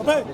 Okay.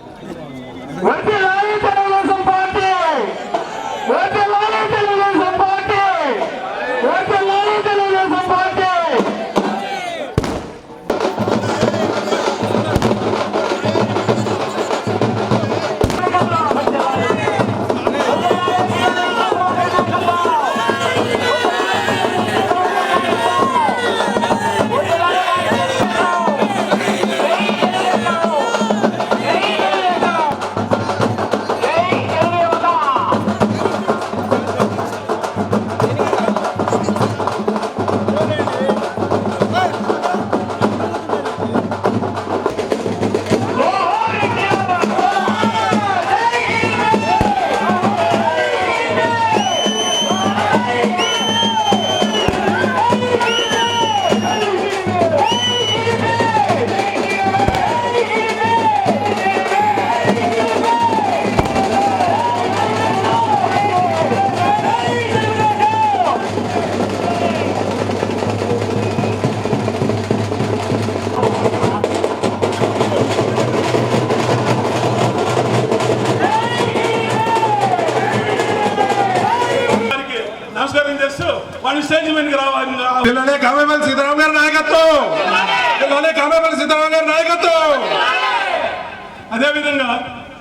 అదేవిధంగా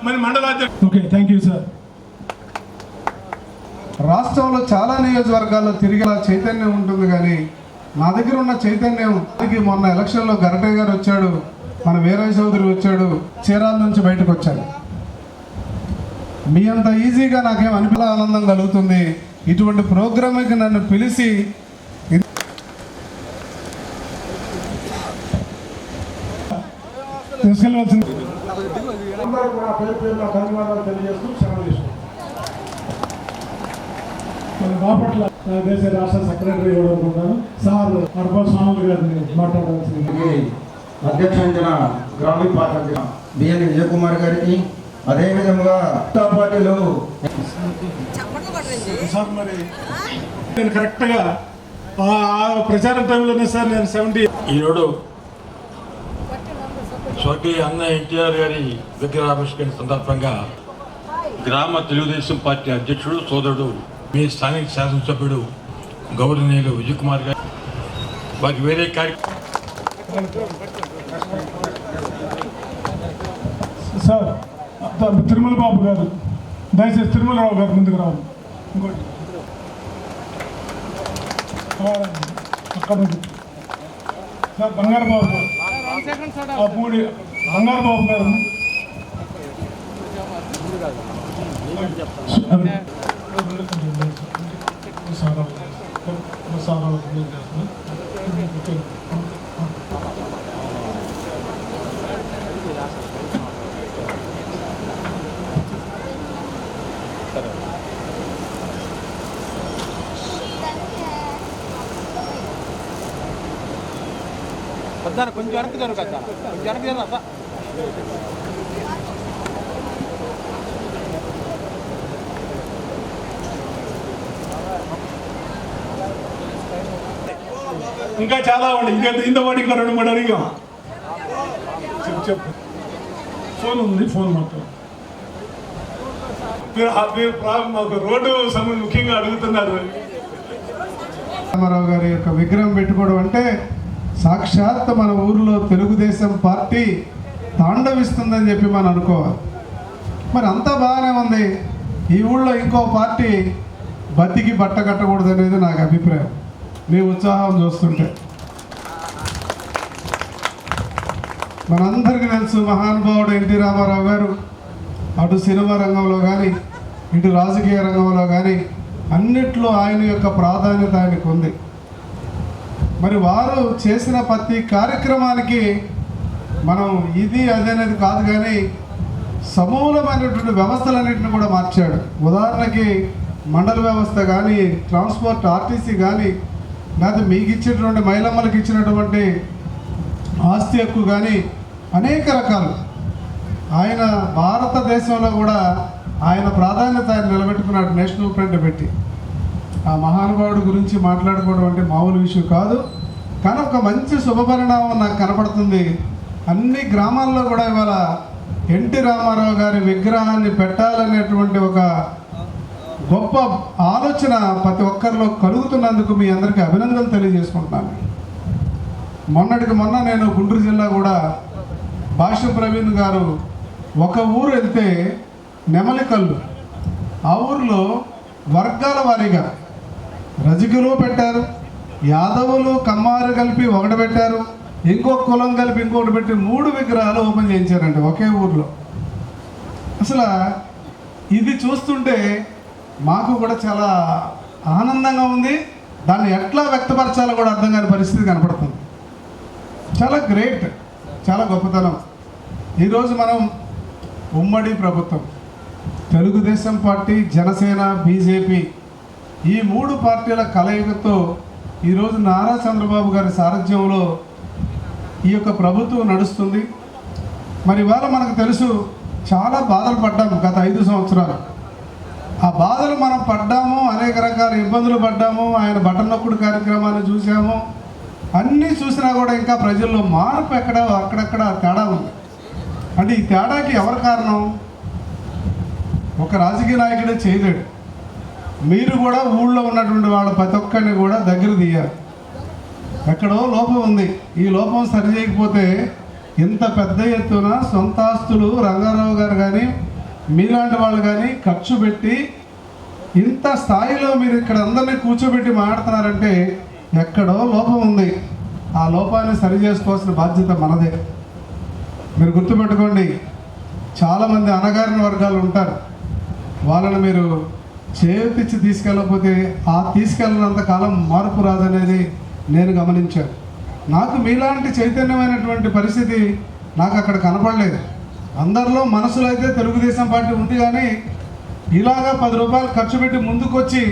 మరి మండలాధ్యక్షుడు ఓకే థ్యాంక్ యూ సార్ రాష్ట్రంలో చాలా నియోజకవర్గాల్లో తిరిగేలా చైతన్యం ఉంటుంది కానీ నా దగ్గర ఉన్న చైతన్యం మొన్న ఎలక్షన్లో గరటయ్య గారు వచ్చాడు మన వీరయ్య చౌదరి వచ్చాడు చీరాల నుంచి బయటకు వచ్చాడు. మీ అంత ఈజీగా నాకేం అనిపిలా ఆనందం కలుగుతుంది. ఇటువంటి ప్రోగ్రామ్కి నన్ను పిలిచి తీసుకెళ్ళవలసింది. అందరూ కూడా పేరు పేరున ధన్యవాదాలు తెలియజేస్తూ సెలవు తీసుకుంటాం మన బాపట్ల దేశ రాష్ట్ర సెక్రటరీ ఇవ్వాలనుకుంటాను సార్ అర్బా స్వామి గారిని మాట్లాడాల్సింది. అధ్యక్షించిన గ్రామీణ పార్టీ బిఎన్ విజయకుమార్ గారికి అదేవిధంగా పార్టీలో సార్ మరి నేను కరెక్ట్గా ప్రచారం టైంలోనే సార్ నేను సెవెంటీ ఈరోడు స్వర్గీయ అన్న ఎన్టీఆర్ గారి విగ్రహావిష్కరణ సందర్భంగా గ్రామ తెలుగుదేశం పార్టీ అధ్యక్షుడు సోదరుడు మీ స్థానిక శాసనసభ్యుడు గౌరవనీయులు విజయ్ కుమార్ గారు. వారికి వేరే కార్యక్రమం సార్ తిరుమల బాబు గారు దయచేసి తిరుమలరావు గారు ముందుకు రావు ఇంకోటి. అక్కడ సార్ బంగారు బాబు గారు. ఆ పూడి బంగారు బాబు గారు సార్ సార్ కొంచెం వెనక్కి జరుగు కదా కొంచెం వెనక్కి జరుగు అబ్బా. ఇంకా చాలా ఉన్నాయి. ఇంకా ఇంత వాటి ఇంకా రెండు మూడు అడిగాం చెప్పు చెప్పు. ఫోన్ ఉంది ఫోన్ మాత్రం మీరు మీరు మాకు రోడ్డు సమయం ముఖ్యంగా అడుగుతున్నారు రామారావు గారి యొక్క విగ్రహం పెట్టుకోవడం అంటే సాక్షాత్ మన ఊర్లో తెలుగుదేశం పార్టీ తాండవిస్తుందని చెప్పి మనం అనుకోవాలి. మరి అంతా బాగానే ఉంది. ఈ ఊళ్ళో ఇంకో పార్టీ బతికి బట్ట కట్టకూడదు అనేది నాకు అభిప్రాయం. మీ ఉత్సాహం చూస్తుంటే. మనందరికీ తెలుసు మహానుభావుడు ఎన్టీ రామారావు గారు అటు సినిమా రంగంలో కానీ ఇటు రాజకీయ రంగంలో కానీ అన్నిట్లో ఆయన యొక్క ప్రాధాన్యత ఆయనకు ఉంది మరి వారు చేసిన ప్రతి కార్యక్రమానికి మనం ఇది అది అనేది కాదు కానీ సమూలమైనటువంటి వ్యవస్థలన్నింటిని కూడా మార్చాడు. ఉదాహరణకి మండల వ్యవస్థ కానీ ట్రాన్స్పోర్ట్ ఆర్టీసీ కానీ లేదా మీకు ఇచ్చినటువంటి మహిళమ్మలకు ఇచ్చినటువంటి ఆస్తి హక్కు కానీ అనేక రకాలు. ఆయన భారతదేశంలో కూడా ఆయన ప్రాధాన్యత ఆయన నిలబెట్టుకున్నాడు నేషనల్ ఫ్రంట్ పెట్టి. ఆ మహానుభావుడి గురించి మాట్లాడుకోవడం అంటే మామూలు విషయం కాదు కానీ ఒక మంచి శుభపరిణామం నాకు కనపడుతుంది. అన్ని గ్రామాల్లో కూడా ఇవాళ ఎన్టీ రామారావు గారి విగ్రహాన్ని పెట్టాలనేటువంటి ఒక గొప్ప ఆలోచన ప్రతి ఒక్కరిలో కలుగుతున్నందుకు మీ అందరికీ అభినందనలు తెలియజేసుకుంటున్నాను. మొన్నటికి మొన్న నేను గుంటూరు జిల్లా కూడా భాష ప్రవీణ్ గారు ఒక ఊరు వెళ్తే నెమలికల్లు. ఆ ఊరిలో వర్గాల వారీగా రజకులు పెట్టారు. యాదవులు కమ్మారు కలిపి ఒకటి పెట్టారు. ఇంకో కులం కలిపి ఇంకోటి పెట్టి మూడు విగ్రహాలు ఓపెన్ చేయించారండి ఒకే ఊర్లో. అసలు ఇది చూస్తుంటే మాకు కూడా చాలా ఆనందంగా ఉంది. దాన్ని ఎట్లా వ్యక్తపరచాలో కూడా అర్థం కాని పరిస్థితి కనపడుతుంది. చాలా గ్రేట్ చాలా గొప్పతనం. ఈరోజు మనం ఉమ్మడి ప్రభుత్వం తెలుగుదేశం పార్టీ జనసేన బీజేపీ ఈ మూడు పార్టీల కలయికతో ఈరోజు నారా చంద్రబాబు గారి సారథ్యంలో ఈ యొక్క ప్రభుత్వం నడుస్తుంది. మరి ఇవాళ మనకు తెలుసు చాలా బాధలు పడ్డాము గత ఐదు సంవత్సరాలు. ఆ బాధలు మనం పడ్డాము అనేక రకాల ఇబ్బందులు పడ్డాము ఆయన బటన్ నొక్కుడు కార్యక్రమాన్ని చూసాము అన్నీ చూసినా కూడా ఇంకా ప్రజల్లో మార్పు ఎక్కడ అక్కడక్కడ తేడా ఉంది. అంటే ఈ తేడాకి ఎవరు కారణం? ఒక రాజకీయ నాయకుడే చేయలేడు. మీరు కూడా ఊళ్ళో ఉన్నటువంటి వాళ్ళ ప్రతి ఒక్కరిని కూడా దగ్గర తీయాలి. ఎక్కడో లోపం ఉంది. ఈ లోపం సరి చేయకపోతే ఇంత పెద్ద ఎత్తున సొంత ఆస్తులు రంగారావు గారు కానీ మీలాంటి వాళ్ళు కానీ ఖర్చు పెట్టి ఇంత స్థాయిలో మీరు ఇక్కడ అందరినీ కూర్చోబెట్టి మాట్లాడుతున్నారంటే ఎక్కడో లోపం ఉంది. ఆ లోపాన్ని సరి చేసుకోవాల్సిన బాధ్యత మనదే. మీరు గుర్తుపెట్టుకోండి చాలామంది అనగారిన వర్గాలు ఉంటారు. వాళ్ళని మీరు చేపించి తీసుకెళ్ళకపోతే ఆ తీసుకెళ్ళినంత కాలం మార్పు రాదనేది నేను గమనించాను. నాకు మీలాంటి చైతన్యమైనటువంటి పరిస్థితి నాకు అక్కడ కనపడలేదు. అందరిలో మనసులో అయితే తెలుగుదేశం పార్టీ ఉంది కానీ ఇలాగా పది రూపాయలు ఖర్చు పెట్టి ముందుకొచ్చి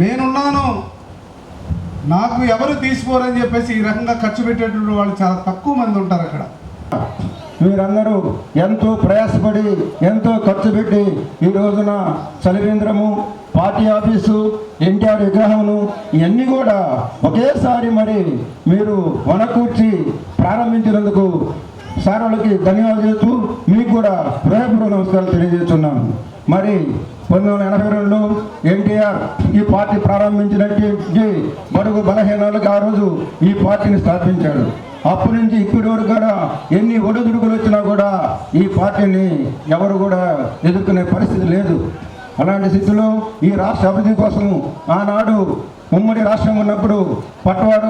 నేనున్నాను నాకు ఎవరు తీసుకోరని చెప్పేసి ఈ రకంగా ఖర్చు పెట్టేటువంటి వాళ్ళు చాలా తక్కువ మంది ఉంటారు అక్కడ. మీరందరూ ఎంతో ప్రయాసపడి ఎంతో ఖర్చు పెట్టి ఈ రోజున చలివేంద్రము పార్టీ ఆఫీసు ఎన్టీఆర్ విగ్రహమును ఇవన్నీ కూడా ఒకేసారి మరి మీరు వనకూర్చి ప్రారంభించినందుకు సార్ వాళ్ళకి ధన్యవాదాలు చేస్తూ మీకు కూడా హృదయపూర్వక నమస్కారాలు తెలియజేస్తున్నాను. మరి పంతొమ్మిది వందల ఎనభై రెండులో ఎన్టీఆర్ ఈ పార్టీ ప్రారంభించినట్టు బడుగు బలహీనాలకు ఆ రోజు ఈ పార్టీని స్థాపించాడు. అప్పటి నుంచి ఇప్పటి వరకు కూడా ఎన్ని ఒడుదుడుకులు వచ్చినా కూడా ఈ పార్టీని ఎవరు కూడా ఎదుర్కొనే పరిస్థితి లేదు. అలాంటి స్థితిలో ఈ రాష్ట్ర అభివృద్ధి కోసం ఆనాడు ఉమ్మడి రాష్ట్రం ఉన్నప్పుడు పట్టవాడ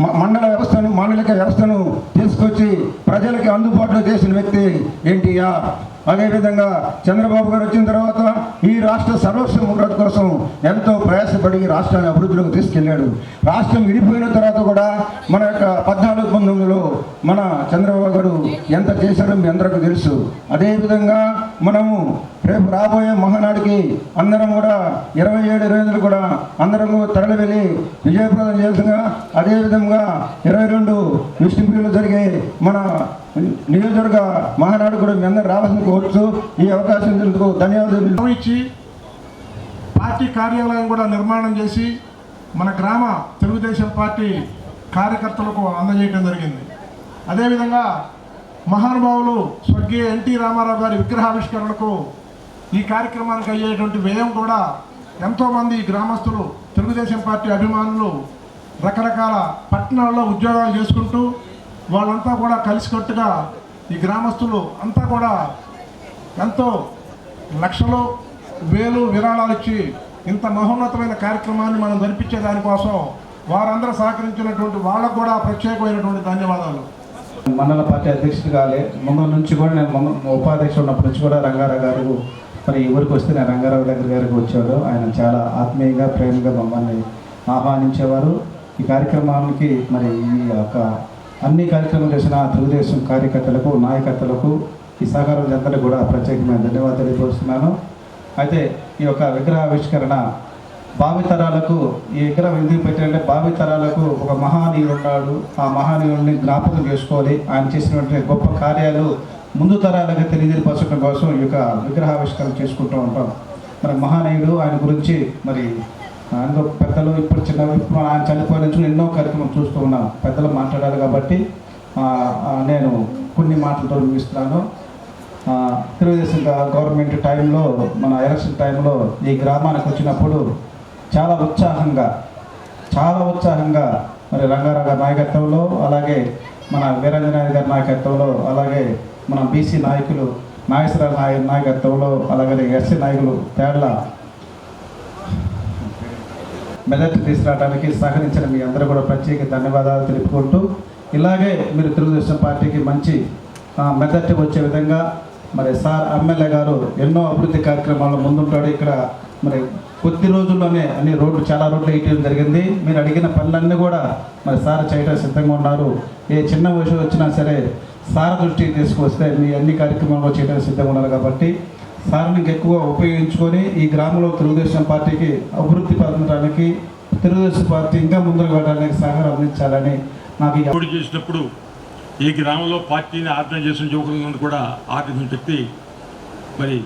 మ- మండల వ్యవస్థను మాండలిక వ్యవస్థను తీసుకొచ్చి ప్రజలకి అందుబాటులో చేసిన వ్యక్తి ఎన్టీఆర్. అదేవిధంగా చంద్రబాబు గారు వచ్చిన తర్వాత ఈ రాష్ట్ర సర్వస్వం కోసం ఎంతో ప్రయాసపడి రాష్ట్రాన్ని అభివృద్ధిలోకి తీసుకెళ్ళాడు. రాష్ట్రం విడిపోయిన తర్వాత కూడా మన యొక్క పద్నాలుగు పంతొమ్మిదిలో మన చంద్రబాబు గారు ఎంత చేశారో మీ అందరికీ తెలుసు. అదేవిధంగా మనము రేపు రాబోయే మహానాడికి అందరం కూడా ఇరవై ఏడు ఇరవై కూడా అందరం తరలి వెళ్ళి విజయప్రదం చేస్తుగా అదేవిధంగా ఇరవై రెండు విష్ణుపూర్లో జరిగే మన నియోజకవర్గ మహానాడు కూడా మీ అందరూ రావాల్సిన కోరుతూ ఈ అవకాశం ఇచ్చినందుకు ధన్యవాదాలు. ఇచ్చి పార్టీ కార్యాలయం కూడా నిర్మాణం చేసి మన గ్రామ తెలుగుదేశం పార్టీ కార్యకర్తలకు అందజేయడం జరిగింది. అదేవిధంగా మహానుభావులు స్వర్గీయ ఎన్టీ రామారావు గారి విగ్రహావిష్కరణకు ఈ కార్యక్రమానికి అయ్యేటువంటి వ్యయం కూడా ఎంతోమంది గ్రామస్తులు తెలుగుదేశం పార్టీ అభిమానులు రకరకాల పట్టణాల్లో ఉద్యోగాలు చేసుకుంటూ వాళ్ళంతా కూడా కలిసికట్టుగా ఈ గ్రామస్తులు అంతా కూడా ఎంతో లక్షలు వేలు విరాళాలు ఇచ్చి ఇంత మహోన్నతమైన కార్యక్రమాన్ని మనం జరిపించే దానికోసం వారందరూ సహకరించినటువంటి వాళ్ళకు కూడా ప్రత్యేకమైనటువంటి ధన్యవాదాలు. మండల పార్టీ అధ్యక్షుడు కాలే ముందు నుంచి కూడా నేను ఉపాధ్యక్షుడు ఉన్నప్పటి నుంచి కూడా రంగారావు గారు మరి ఈ ఊరికి వస్తే నేను రంగారావు దగ్గర గారికి వచ్చాడు. ఆయన చాలా ఆత్మీయంగా ప్రేమగా మమ్మల్ని ఆహ్వానించేవారు. ఈ కార్యక్రమానికి మరి ఈ యొక్క అన్ని కార్యక్రమాలు చేసిన తెలుగుదేశం కార్యకర్తలకు నాయకర్తలకు ఈ సహకారం అందరికీ కూడా ప్రత్యేకమైన ధన్యవాదాలు తెలియపరుస్తున్నాను అయితే ఈ యొక్క విగ్రహావిష్కరణ భావితరాలకు ఈ విగ్రహం ఎందుకు పెట్టారంటే భావితరాలకు ఒక మహానీయుడు ఉన్నాడు. ఆ మహానీయుడిని జ్ఞాపకం చేసుకోవాలి. ఆయన చేసినటువంటి గొప్ప కార్యాలు ముందు తరాలకు తెలియజేపరచడం కోసం ఈ యొక్క విగ్రహావిష్కరణ చేసుకుంటూ ఉంటాం. మరి మహానీయుడు ఆయన గురించి మరి అందులో పెద్దలు ఇప్పుడు చిన్న ఇప్పుడు ఆయన చనిపోయిన నుంచి ఎన్నో కార్యక్రమం చూస్తూ ఉన్నాం. పెద్దలు మాట్లాడారు కాబట్టి నేను కొన్ని మాటలతో ముగిస్తున్నాను. తెలుగుదేశం గవర్నమెంట్ టైంలో మన ఎలక్షన్ టైంలో ఈ గ్రామానికి వచ్చినప్పుడు చాలా ఉత్సాహంగా చాలా ఉత్సాహంగా మరి రంగారావు గారి నాయకత్వంలో అలాగే మన వీరాంజనేయ గారి నాయకత్వంలో అలాగే మన బీసీ నాయకులు నాగేశ్వర నాయ నాయకత్వంలో అలాగే ఎస్సీ నాయకులు తేళ్ళ మెదటి తీసుకురావడానికి సహకరించిన మీ అందరూ కూడా ప్రత్యేక ధన్యవాదాలు తెలుపుకుంటూ ఇలాగే మీరు తెలుగుదేశం పార్టీకి మంచి ఆ, మెదటి వచ్చే విధంగా మరి సార్ ఎమ్మెల్యే గారు ఎన్నో అభివృద్ధి కార్యక్రమాల్లో ముందుంటాడు. ఇక్కడ మరి కొద్ది రోజుల్లోనే అన్ని రోడ్లు చాలా రోడ్లు వేయటం జరిగింది. మీరు అడిగిన పనులన్నీ కూడా మరి సార్ చేయడం సిద్ధంగా ఉన్నారు. ఏ చిన్న విషయం వచ్చినా సరే సార్ దృష్టికి తీసుకొస్తే మీ అన్ని కార్యక్రమాలు చేయడానికి సిద్ధంగా ఉన్నారు కాబట్టి సార్ని ఎక్కువ ఉపయోగించుకొని ఈ గ్రామంలో తెలుగుదేశం పార్టీకి అభివృద్ధి పొందడానికి తెలుగుదేశం పార్టీ ఇంకా ముందుకు వెళ్ళడానికి సహకారం అందించాలని నాకు అభివృద్ధి పోటీ చేసినప్పుడు ఈ గ్రామంలో పార్టీని ఆర్గనైజేషన్ యువకులను కూడా ఆర్గనైజేషన్ చెప్పి మరి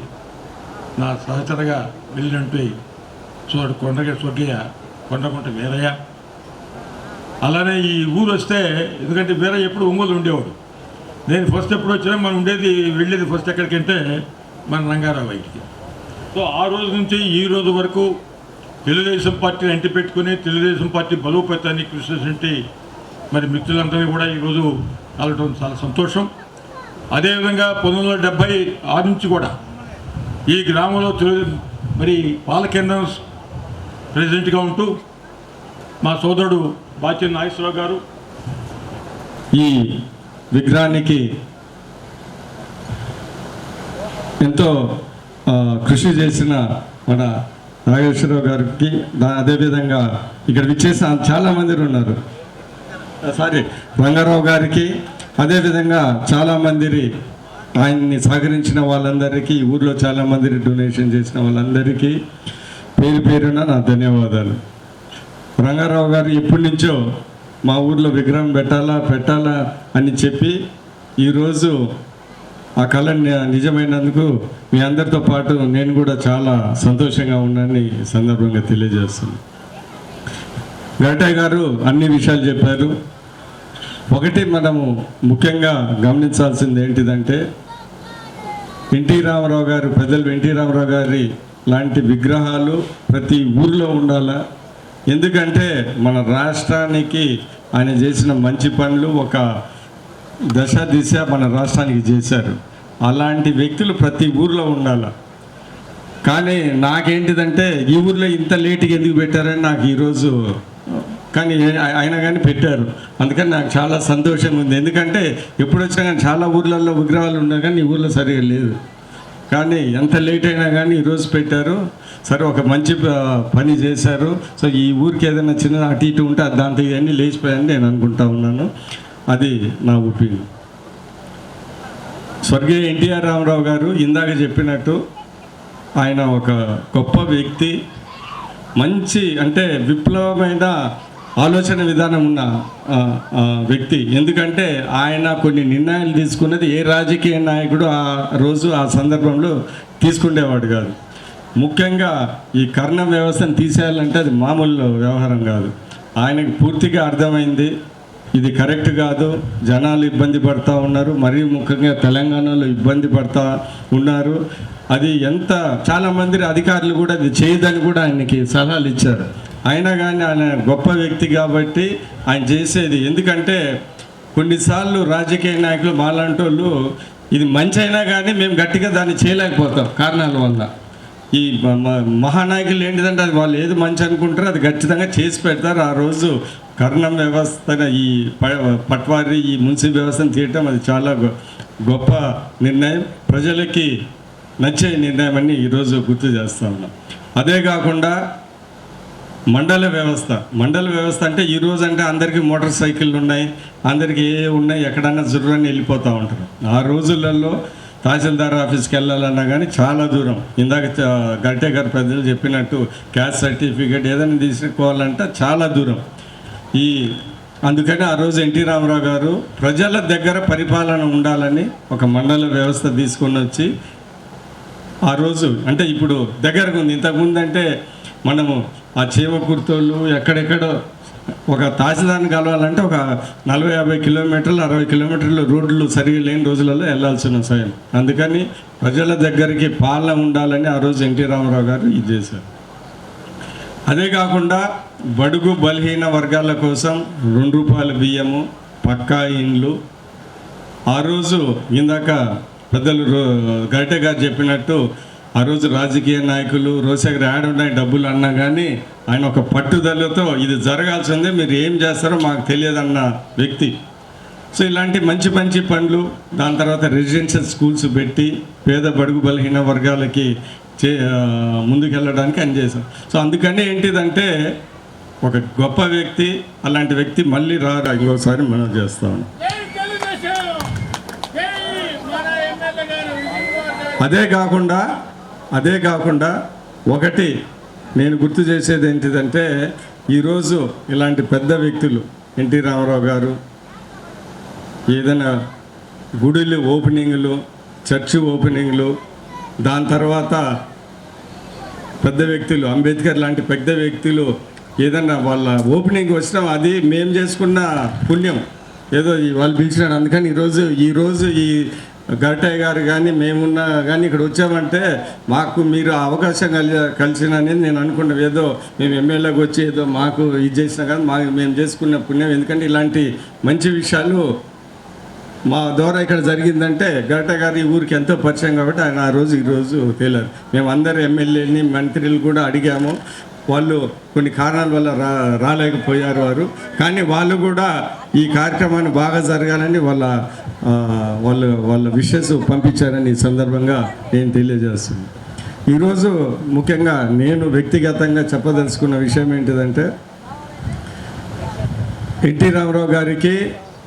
నా సహచరగా వెళ్ళినట్టు చూడు కొండగ స్వర్గయ్య కొండగుంట వీరయ్య. అలానే ఈ ఊరు వస్తే ఎందుకంటే వీరయ్య ఎప్పుడు ఒంగోలు ఉండేవాడు. నేను ఫస్ట్ ఎప్పుడు వచ్చినా మనం ఉండేది వెళ్ళేది ఫస్ట్ ఎక్కడికంటే మన రంగారావు బయటికి సో ఆ రోజు నుంచి ఈ రోజు వరకు తెలుగుదేశం పార్టీని అంటి పెట్టుకుని తెలుగుదేశం పార్టీ బలోపేతాన్ని కృషి చేసినట్టు మరి మిత్రులందరినీ కూడా ఈరోజు కలవడం చాలా సంతోషం. అదేవిధంగా పంతొమ్మిది వందల డెబ్బై ఆరు నుంచి కూడా ఈ గ్రామంలో తెలుగు మరి పాలకేంద్రం ప్రెసిడెంట్గా ఉంటూ మా సోదరుడు బాచ్య నాగేశ్వరరావు గారు ఈ విగ్రహానికి ఎంతో కృషి చేసిన మన నాగేశ్వరరావు గారికి అదేవిధంగా ఇక్కడ విచ్చేసిన చాలామంది ఉన్నారు. సారీ రంగారావు గారికి అదేవిధంగా చాలామంది ఆయన్ని సహకరించిన వాళ్ళందరికీ ఊర్లో చాలామంది డొనేషన్ చేసిన వాళ్ళందరికీ పేరు పేరున నా ధన్యవాదాలు. రంగారావు గారు ఎప్పటి నుంచో మా ఊర్లో విగ్రహం పెట్టాలా పెట్టాలా అని చెప్పి ఈరోజు ఆ కళ నిజమైనందుకు మీ అందరితో పాటు నేను కూడా చాలా సంతోషంగా ఉన్నానని సందర్భంగా తెలియజేస్తున్నాను. గంటయ్య గారు అన్ని విషయాలు చెప్పారు. ఒకటి మనము ముఖ్యంగా గమనించాల్సింది ఏంటిదంటే ఎన్టీ రామారావు గారు పెద్దలు ఎన్టీ రామారావు గారి లాంటి విగ్రహాలు ప్రతి ఊర్లో ఉండాలా? ఎందుకంటే మన రాష్ట్రానికి ఆయన చేసిన మంచి పనులు ఒక దశ దిశ మన రాష్ట్రానికి చేశారు. అలాంటి వ్యక్తులు ప్రతి ఊర్లో ఉండాల. కానీ నాకేంటిదంటే ఈ ఊర్లో ఇంత లేటుగా ఎందుకు పెట్టారని నాకు ఈరోజు కానీ అయినా కానీ పెట్టారు. అందుకని నాకు చాలా సంతోషంగా ఉంది. ఎందుకంటే ఎప్పుడు వచ్చినా కానీ చాలా ఊర్లలో విగ్రహాలు ఉన్నాయి కానీ ఈ ఊర్లో సరిగా లేదు. కానీ ఎంత లేట్ అయినా కానీ ఈరోజు పెట్టారు. సరే ఒక మంచి పని చేశారు. సో ఈ ఊరికి ఏదైనా చిన్న అటు ఇటు ఉంటే దాంతో ఇవన్నీ లేచిపోయాయని నేను అనుకుంటా ఉన్నాను. అది నా ఒపీనియన్. స్వర్గీయ ఎన్టీఆర్ రామారావు గారు ఇందాక చెప్పినట్టు ఆయన ఒక గొప్ప వ్యక్తి మంచి అంటే విప్లవమైన ఆలోచన విధానం ఉన్న వ్యక్తి. ఎందుకంటే ఆయన కొన్ని నిర్ణయాలు తీసుకున్నది ఏ రాజకీయ నాయకుడు ఆ రోజు ఆ సందర్భంలో తీసుకునేవాడు కాదు. ముఖ్యంగా ఈ కర్ణ వ్యవస్థను తీసేయాలంటే అది మామూలు వ్యవహారం కాదు. ఆయనకు పూర్తిగా అర్థమైంది. ఇది కరెక్ట్ కాదు. జనాలు ఇబ్బంది పడుతూ ఉన్నారు. మరీ ముఖ్యంగా తెలంగాణలో ఇబ్బంది పడుతూ ఉన్నారు. అది ఎంత చాలామంది అధికారులు కూడా అది చేయదని కూడా ఆయనకి సలహాలు ఇచ్చారు. అయినా కానీ ఆయన గొప్ప వ్యక్తి కాబట్టి ఆయన చేసేది. ఎందుకంటే కొన్నిసార్లు రాజకీయ నాయకులు మాలాంటోళ్ళు ఇది మంచి అయినా కానీ మేము గట్టిగా దాన్ని చేయలేకపోతాం కారణాల వల్ల. ఈ మహానాయకులు ఏంటిదంటే అది వాళ్ళు ఏది మంచి అనుకుంటారో అది ఖచ్చితంగా చేసి పెడతారు. ఆ రోజు కర్ణం వ్యవస్థ ఈ ప- ఈ మున్సిపల్ వ్యవస్థను తీయటం అది చాలా గొ- గొప్ప నిర్ణయం. ప్రజలకి నచ్చే నిర్ణయం అని ఈరోజు గుర్తు చేస్తా ఉన్నాం. అదే కాకుండా మండల వ్యవస్థ. మండల వ్యవస్థ అంటే ఈ రోజు అంటే అందరికీ మోటార్ సైకిళ్ళు ఉన్నాయి అందరికీ ఏ ఉన్నాయి ఎక్కడన్నా జుర్రని వెళ్ళిపోతూ ఉంటారు. ఆ రోజులలో తహసీల్దార్ ఆఫీస్కి వెళ్ళాలన్నా కానీ చాలా దూరం. ఇందాక చ- గారు పెద్దలు చెప్పినట్టు క్యాస్ట్ సర్టిఫికేట్ ఏదైనా తీసుకోవాలంటే చాలా దూరం. ఈ అందుకని ఆ రోజు ఎన్టీ రామారావు గారు ప్రజల దగ్గర పరిపాలన ఉండాలని ఒక మండల వ్యవస్థ తీసుకొని వచ్చి ఆ రోజు అంటే ఇప్పుడు దగ్గరకు ఉంది. ఇంతకుముందు అంటే మనము ఆ చీమ కుర్తోళ్ళు ఎక్కడెక్కడో ఒక తాసిదాన్ని కలవాలంటే ఒక నలభై యాభై కిలోమీటర్లు అరవై కిలోమీటర్లు రోడ్లు సరిగా లేని రోజులలో వెళ్ళాల్సిన సమయం. అందుకని ప్రజల దగ్గరికి పాలన ఉండాలని ఆ రోజు ఎన్టీ రామారావు గారు ఇది చేశారు. అదే కాకుండా బడుగు బలహీన వర్గాల కోసం రెండు రూపాయల బియ్యము పక్కా ఇండ్లు. ఆ రోజు ఇందాక పెద్దలు రో- గరిటె గారు చెప్పినట్టు ఆ రోజు రాజకీయ నాయకులు రోసగర్ యాడ్ ఉన్నాయి డబ్బులు అన్నా కానీ ఆయన ఒక పట్టుదలతో ఇది జరగాల్సిందే మీరు ఏం చేస్తారో మాకు తెలియదన్న వ్యక్తి. సో ఇలాంటి మంచి మంచి పనులు దాని తర్వాత రెసిడెన్షియల్ స్కూల్స్ పెట్టి పేద బడుగు బలహీన వర్గాలకి చే ముందుకెళ్ళడానికి అని చేశాం. సో అందుకని ఏంటిదంటే ఒక గొప్ప వ్యక్తి అలాంటి వ్యక్తి మళ్ళీ రారా ఇంకోసారి మనం చేస్తాం. అదే కాకుండా అదే కాకుండా ఒకటి నేను గుర్తు చేసేది ఏంటిదంటే ఈరోజు ఇలాంటి పెద్ద వ్యక్తులు ఎన్టీ రామారావు గారు ఏదైనా గుడులు ఓపెనింగ్లు చర్చి ఓపెనింగ్లు దాని తర్వాత పెద్ద వ్యక్తులు అంబేద్కర్ లాంటి పెద్ద వ్యక్తులు ఏదన్నా వాళ్ళ ఓపెనింగ్ వచ్చినా అది మేము చేసుకున్న పుణ్యం. ఏదో వాళ్ళు పిలిచినారు అందుకని ఈరోజు ఈరోజు ఈ గరటయ్య గారు కానీ మేమున్నా కానీ ఇక్కడ వచ్చామంటే మాకు మీరు అవకాశం కలి కలిసినని నేను అనుకున్నాను ఏదో మేము ఎమ్మెల్యేకి వచ్చి ఏదో మాకు ఇది చేసినా కానీ మాకు మేము చేసుకున్న పుణ్యం. ఎందుకంటే ఇలాంటి మంచి విషయాలు మా ద్వారా ఇక్కడ జరిగిందంటే గరట ఈ ఊరికి ఎంతో పరిచయం కాబట్టి ఆయన ఆ రోజు ఈరోజు తేలారు మేము అందరు ఎమ్మెల్యేని మంత్రులు కూడా అడిగాము. వాళ్ళు కొన్ని కారణాల వల్ల రా రాలేకపోయారు వారు. కానీ వాళ్ళు కూడా ఈ కార్యక్రమాన్ని బాగా జరగాలని వాళ్ళ వాళ్ళు వాళ్ళ విషెస్ పంపించారని ఈ సందర్భంగా నేను తెలియజేస్తున్నాను. ఈరోజు ముఖ్యంగా నేను వ్యక్తిగతంగా చెప్పదలుచుకున్న విషయం ఏంటిదంటే ఎన్టీ రామారావు గారికి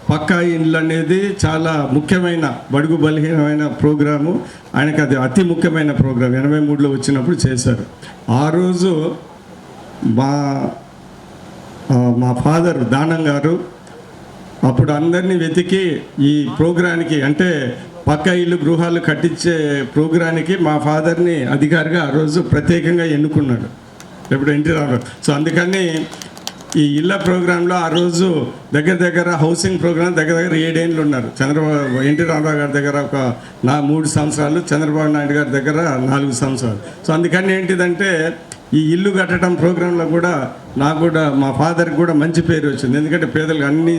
పక్కా ఇండ్లు అనేది చాలా ముఖ్యమైన బడుగు బలహీనమైన ప్రోగ్రాము. ఆయనకు అది అతి ముఖ్యమైన ప్రోగ్రాం. ఎనభై మూడులో వచ్చినప్పుడు చేశారు. ఆ రోజు మా మా ఫాదర్ దానం గారు అప్పుడు అందరినీ వెతికి ఈ ప్రోగ్రానికి అంటే పక్క ఇల్లు గృహాలు కట్టించే ప్రోగ్రానికి మా ఫాదర్ని అధికారిగా ఆ రోజు ప్రత్యేకంగా ఎన్నుకున్నాడు. ఎప్పుడు ఎన్టీ రామారావు సో అందుకని ఈ ఇళ్ళ ప్రోగ్రాంలో ఆ రోజు దగ్గర దగ్గర హౌసింగ్ ప్రోగ్రాం దగ్గర దగ్గర ఏడేళ్ళు ఉన్నారు. చంద్రబాబు ఎన్టీ రామారావు గారి దగ్గర ఒక నా మూడు సంవత్సరాలు చంద్రబాబు నాయుడు గారి దగ్గర నాలుగు సంవత్సరాలు. సో అందుకని ఏంటిదంటే ఈ ఇల్లు కట్టడం ప్రోగ్రాంలో కూడా నాకు కూడా మా ఫాదర్కి కూడా మంచి పేరు వచ్చింది. ఎందుకంటే పేదలకు అన్ని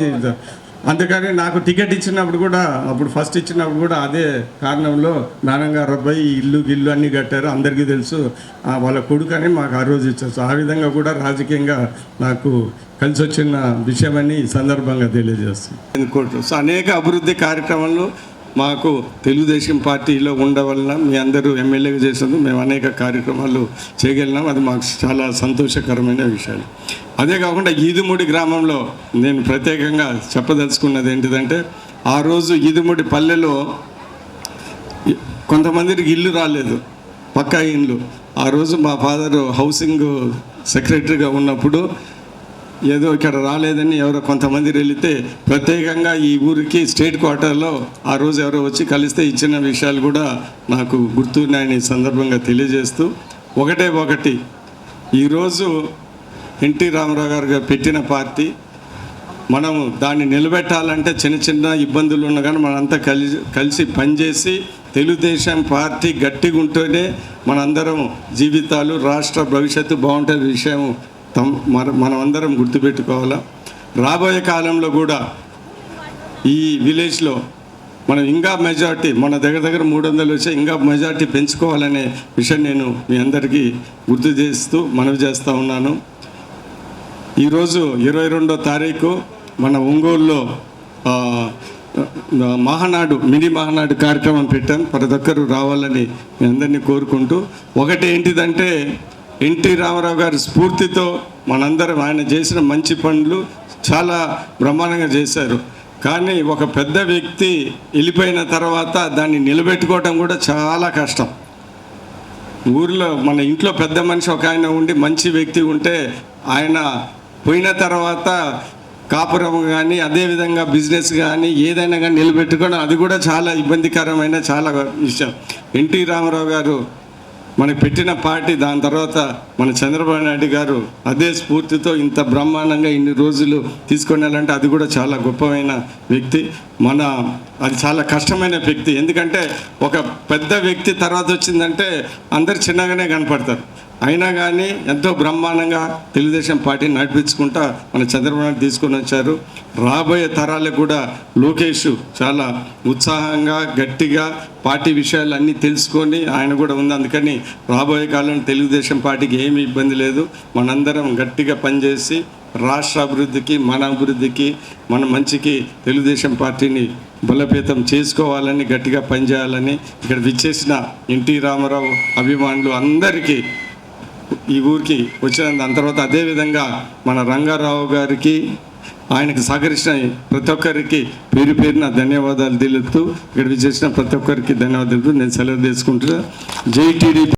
అందుకని నాకు టికెట్ ఇచ్చినప్పుడు కూడా అప్పుడు ఫస్ట్ ఇచ్చినప్పుడు కూడా అదే కారణంలో నాన్నగారు అబ్బాయి ఇల్లు గిల్లు అన్నీ కట్టారు అందరికీ తెలుసు. ఆ, వాళ్ళ కొడుకు అని మాకు ఆ రోజు ఇచ్చారు. ఆ విధంగా కూడా రాజకీయంగా నాకు కలిసి వచ్చిన విషయమని ఈ సందర్భంగా తెలియజేస్తుంది సో అనేక అభివృద్ధి కార్యక్రమాలు మాకు తెలుగుదేశం పార్టీలో ఉండవలన మీ అందరూ ఎమ్మెల్యేగా చేసినందుకు మేము అనేక కార్యక్రమాలు చేయగలిగినాం. అది మాకు చాలా సంతోషకరమైన విషయాలు. అదే కాకుండా ఈదుముడి గ్రామంలో నేను ప్రత్యేకంగా చెప్పదలుచుకున్నది ఏంటిదంటే ఆ రోజు ఈదుముడి పల్లెలో కొంతమందికి ఇల్లు రాలేదు పక్కా ఇండ్లు ఆ రోజు మా ఫాదరు హౌసింగ్ సెక్రటరీగా ఉన్నప్పుడు ఏదో ఇక్కడ రాలేదని ఎవరో కొంతమంది వెళితే ప్రత్యేకంగా ఈ ఊరికి స్టేట్ క్వార్టర్లో ఆ రోజు ఎవరో వచ్చి కలిస్తే ఇచ్చిన విషయాలు కూడా నాకు గుర్తున్నాయని సందర్భంగా తెలియజేస్తూ ఒకటే ఒకటి. ఈరోజు ఎన్టీ రామారావు గారు పెట్టిన పార్టీ మనము దాన్ని నిలబెట్టాలంటే చిన్న చిన్న ఇబ్బందులు ఉన్నా కానీ మనంతా కలిసి కలిసి పనిచేసి తెలుగుదేశం పార్టీ గట్టిగా ఉంటేనే మనందరం జీవితాలు రాష్ట్ర భవిష్యత్తు బాగుంటుంది విషయం తమ్ మన మనమందరం గుర్తుపెట్టుకోవాలా? రాబోయే కాలంలో కూడా ఈ విలేజ్లో మనం ఇంకా మెజార్టీ మన దగ్గర దగ్గర మూడు వందలు వచ్చి ఇంకా మెజార్టీ పెంచుకోవాలనే విషయం నేను మీ అందరికీ గుర్తు చేస్తూ మనవి చేస్తూ ఉన్నాను. ఈరోజు ఇరవై రెండో తారీఖు మన ఒంగోలులో మహానాడు మినీ మహానాడు కార్యక్రమం పెట్టాం. ప్రతి ఒక్కరు రావాలని మీ అందరినీ కోరుకుంటూ. ఒకటి ఏంటిదంటే ఎన్టీ రామారావు గారి స్ఫూర్తితో మనందరం ఆయన చేసిన మంచి పనులు చాలా బ్రహ్మాండంగా చేశారు. కానీ ఒక పెద్ద వ్యక్తి వెళ్ళిపోయిన తర్వాత దాన్ని నిలబెట్టుకోవడం కూడా చాలా కష్టం. ఊర్లో మన ఇంట్లో పెద్ద మనిషి ఒక ఆయన ఉండి మంచి వ్యక్తి ఉంటే ఆయన పోయిన తర్వాత కాపురం కానీ అదేవిధంగా బిజినెస్ కానీ ఏదైనా కానీ నిలబెట్టుకోవడం అది కూడా చాలా ఇబ్బందికరమైన చాలా విషయం. ఎన్టీ రామారావు గారు మనకు పెట్టిన పార్టీ దాని తర్వాత మన చంద్రబాబు నాయుడు గారు అదే స్ఫూర్తితో ఇంత బ్రహ్మాండంగా ఇన్ని రోజులు తీసుకొని వెళ్ళాలంటే అది కూడా చాలా గొప్పమైన వ్యక్తి. మన అది చాలా కష్టమైన వ్యక్తి. ఎందుకంటే ఒక పెద్ద వ్యక్తి తర్వాత వచ్చిందంటే అందరు చిన్నగానే కనపడతారు. అయినా కానీ ఎంతో బ్రహ్మాండంగా తెలుగుదేశం పార్టీ నడిపించుకుంటా మన చంద్రబాబు నాయుడు తీసుకొని వచ్చారు. రాబోయే తరాలకు కూడా లోకేష్ చాలా ఉత్సాహంగా గట్టిగా పార్టీ విషయాలు అన్నీ తెలుసుకొని ఆయన కూడా ఉంది. అందుకని రాబోయే కాలంలో తెలుగుదేశం పార్టీకి ఏమీ ఇబ్బంది లేదు. మనందరం గట్టిగా పనిచేసి రాష్ట్ర అభివృద్ధికి మన అభివృద్ధికి మన మంచికి తెలుగుదేశం పార్టీని బలోపేతం చేసుకోవాలని గట్టిగా పనిచేయాలని ఇక్కడ విచ్చేసిన ఎన్టీ రామారావు అభిమానులు అందరికీ ఈ ఊరికి వచ్చిన దాని తర్వాత అదేవిధంగా మన రంగారావు గారికి ఆయనకు సహకరించిన ప్రతి ఒక్కరికి పేరు పేరున ధన్యవాదాలు తెలుపుతూ ఇక్కడ విచ్చేసిన ప్రతి ఒక్కరికి ధన్యవాదాలు తెలుపుతూ నేను సెలవు తీసుకుంటున్నా. జైటీడీ